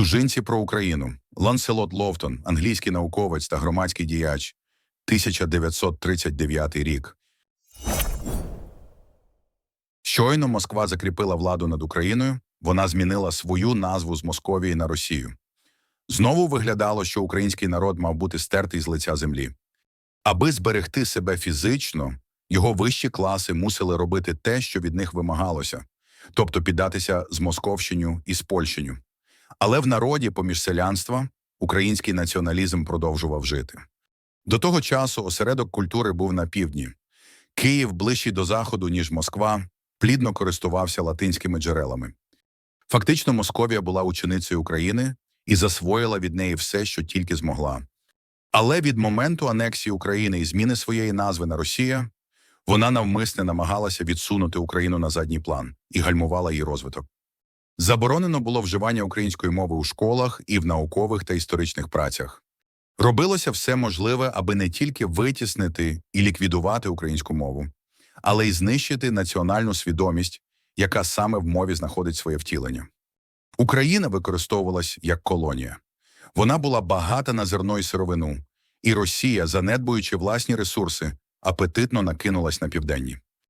Чужинці про Україну. Ланселот Ловтон, англійський науковець та громадський діяч. 1939 рік. Щойно Москва закріпила владу над Україною, вона змінила свою назву з Московії на Росію. Знову виглядало, що український народ мав бути стертий з лиця землі. Аби зберегти себе фізично, його вищі класи мусили робити те, що від них вимагалося, тобто піддатися змосковщенню і з спольщенню. Але в народі, поміж селянства, український націоналізм продовжував жити. До того часу осередок культури був на півдні. Київ, ближчий до заходу, ніж Москва, плідно користувався латинськими джерелами. Фактично, Московія була ученицею України і засвоїла від неї все, що тільки змогла. Але від моменту анексії України і зміни своєї назви на Росія, вона навмисне намагалася відсунути Україну на задній план і гальмувала її розвиток. Заборонено було вживання української мови у школах і в наукових та історичних працях. Робилося все можливе, аби не тільки витіснити і ліквідувати українську мову, але й знищити національну свідомість, яка саме в мові знаходить своє втілення. Україна використовувалась як колонія. Вона була багата на зерно і сировину, і Росія, занедбуючи власні ресурси, апетитно накинулась на південні.